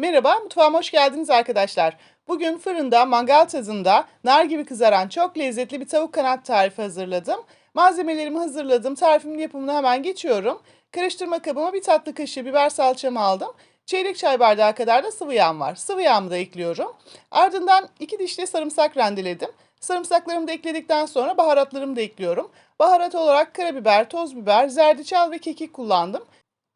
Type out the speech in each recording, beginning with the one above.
Merhaba, mutfağıma hoş geldiniz arkadaşlar. Bugün fırında mangal tadında nar gibi kızaran çok lezzetli bir tavuk kanat tarifi hazırladım. Malzemelerimi hazırladım. Tarifimin yapımına hemen geçiyorum. Karıştırma kabıma bir tatlı kaşığı biber salçamı aldım. Çeyrek çay bardağı kadar da sıvı yağım var. Sıvı yağımı da ekliyorum. Ardından iki diş de sarımsak rendeledim. Sarımsaklarımı da ekledikten sonra baharatlarımı da ekliyorum. Baharat olarak karabiber, toz biber, zerdeçal ve kekik kullandım.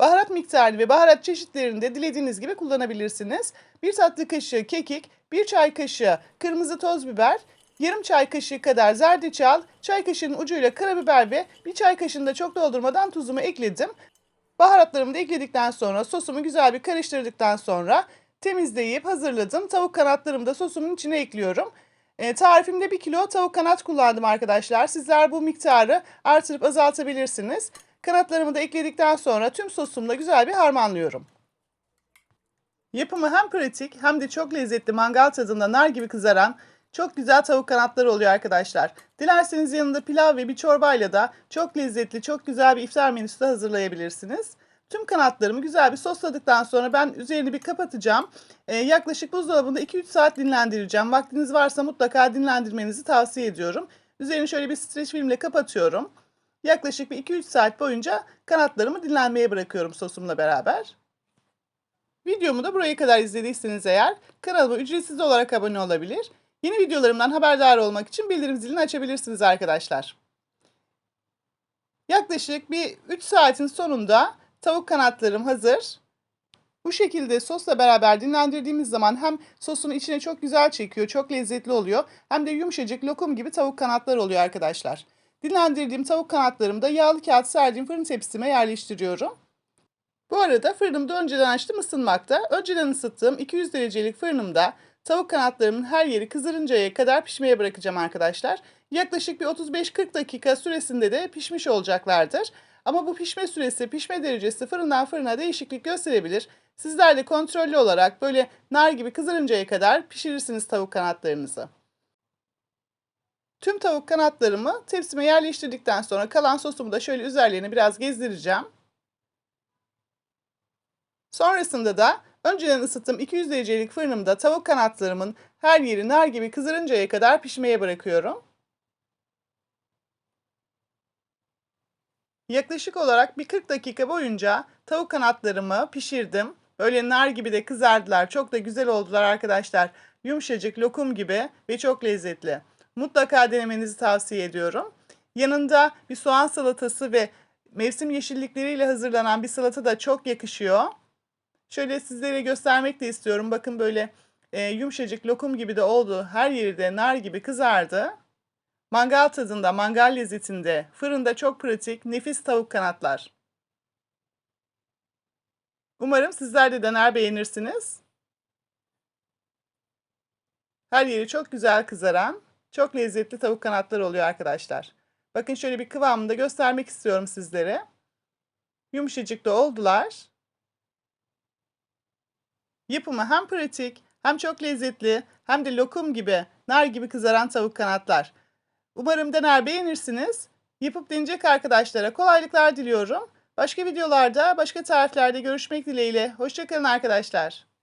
Baharat miktarını ve baharat çeşitlerini de dilediğiniz gibi kullanabilirsiniz. Bir tatlı kaşığı kekik, bir çay kaşığı kırmızı toz biber, yarım çay kaşığı kadar zerdeçal, çay kaşığının ucuyla karabiber ve bir çay kaşığını da çok doldurmadan tuzumu ekledim. Baharatlarımı da ekledikten sonra sosumu güzel bir karıştırdıktan sonra temizleyip hazırladım. Tavuk kanatlarımı da sosumun içine ekliyorum. E, tarifimde 1 kilo tavuk kanat kullandım arkadaşlar. Sizler bu miktarı artırıp azaltabilirsiniz. Kanatlarımı da ekledikten sonra tüm sosumla güzel bir harmanlıyorum. Yapımı hem pratik hem de çok lezzetli mangal tadında nar gibi kızaran çok güzel tavuk kanatları oluyor arkadaşlar. Dilerseniz yanında pilav ve bir çorbayla da çok lezzetli, çok güzel bir iftar menüsü de hazırlayabilirsiniz. Tüm kanatlarımı güzel bir sosladıktan sonra ben üzerini bir kapatacağım. Ee, yaklaşık buzdolabında 2-3 saat dinlendireceğim. Vaktiniz varsa mutlaka dinlendirmenizi tavsiye ediyorum. Üzerini şöyle bir streç filmle kapatıyorum. Yaklaşık bir 2-3 saat boyunca kanatlarımı dinlenmeye bırakıyorum sosumla beraber. Videomu da buraya kadar izlediyseniz eğer kanalıma ücretsiz olarak abone olabilir. Yeni videolarımdan haberdar olmak için bildirim zilini açabilirsiniz arkadaşlar. Yaklaşık bir 3 saatin sonunda tavuk kanatlarım hazır. Bu şekilde sosla beraber dinlendirdiğimiz zaman hem sosun içine çok güzel çekiyor, çok lezzetli oluyor. Hem de yumuşacık lokum gibi tavuk kanatlar oluyor arkadaşlar. Dinlendirdiğim tavuk kanatlarımı da yağlı kağıt serdiğim fırın tepsime yerleştiriyorum. Bu arada fırınımda önceden açtım ısınmakta. Önceden ısıttığım 200 derecelik fırınımda tavuk kanatlarımın her yeri kızarıncaya kadar pişmeye bırakacağım arkadaşlar. Yaklaşık bir 35-40 dakika süresinde de pişmiş olacaklardır. Ama bu pişme süresi, pişme derecesi fırından fırına değişiklik gösterebilir. Sizler de kontrollü olarak böyle nar gibi kızarıncaya kadar pişirirsiniz tavuk kanatlarınızı. Tüm tavuk kanatlarımı tepsime yerleştirdikten sonra kalan sosumu da şöyle üzerlerine biraz gezdireceğim. Sonrasında da önceden ısıttığım 200 derecelik fırınımda tavuk kanatlarımın her yeri nar gibi kızarıncaya kadar pişmeye bırakıyorum. Yaklaşık olarak bir 40 dakika boyunca tavuk kanatlarımı pişirdim. Böyle nar gibi de kızardılar. Çok da güzel oldular arkadaşlar. Yumuşacık lokum gibi ve çok lezzetli. Mutlaka denemenizi tavsiye ediyorum. Yanında bir soğan salatası ve mevsim yeşillikleriyle hazırlanan bir salata da çok yakışıyor. Şöyle sizlere göstermek de istiyorum. Bakın böyle e, yumuşacık lokum gibi de oldu. Her yeri de nar gibi kızardı. Mangal tadında, mangal lezzetinde, fırında çok pratik, nefis tavuk kanatlar. Umarım sizler de dener beğenirsiniz. Her yeri çok güzel kızaran, çok lezzetli tavuk kanatları oluyor arkadaşlar. Bakın şöyle bir kıvamını da göstermek istiyorum sizlere. Yumuşacık da oldular. Yapımı hem pratik, hem çok lezzetli, hem de lokum gibi, nar gibi kızaran tavuk kanatlar. Umarım dener beğenirsiniz. Yapıp deneyecek arkadaşlara kolaylıklar diliyorum. Başka videolarda, başka tariflerde görüşmek dileğiyle. Hoşçakalın arkadaşlar.